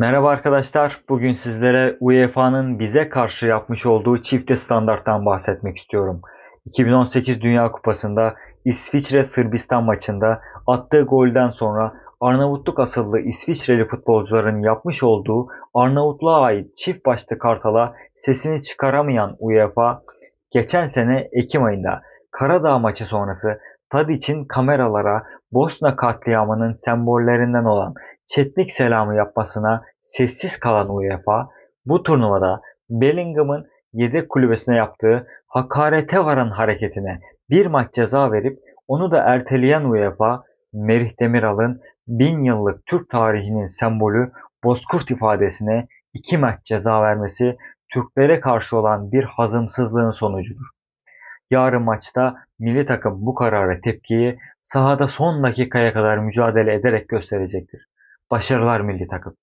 Merhaba arkadaşlar. Bugün sizlere UEFA'nın bize karşı yapmış olduğu çifte standarttan bahsetmek istiyorum. 2018 Dünya Kupası'nda İsviçre-Sırbistan maçında attığı golden sonra Arnavutluk asıllı İsviçreli futbolcuların yapmış olduğu Arnavutluğa ait çift başlı kartala sesini çıkaramayan UEFA, geçen sene Ekim ayında Karadağ maçı sonrası Tadiç'in kameralara Bosna katliamının sembollerinden olan Çetlik selamı yapmasına sessiz kalan UEFA, bu turnuvada Bellingham'ın yedek kulübesine yaptığı hakarete varan hareketine bir maç ceza verip onu da erteleyen UEFA, Merih Demiral'ın bin yıllık Türk tarihinin sembolü Bozkurt ifadesine iki maç ceza vermesi Türklere karşı olan bir hazımsızlığın sonucudur. Yarın maçta milli takım bu karara tepkiyi sahada son dakikaya kadar mücadele ederek gösterecektir. Başarılar milli takım.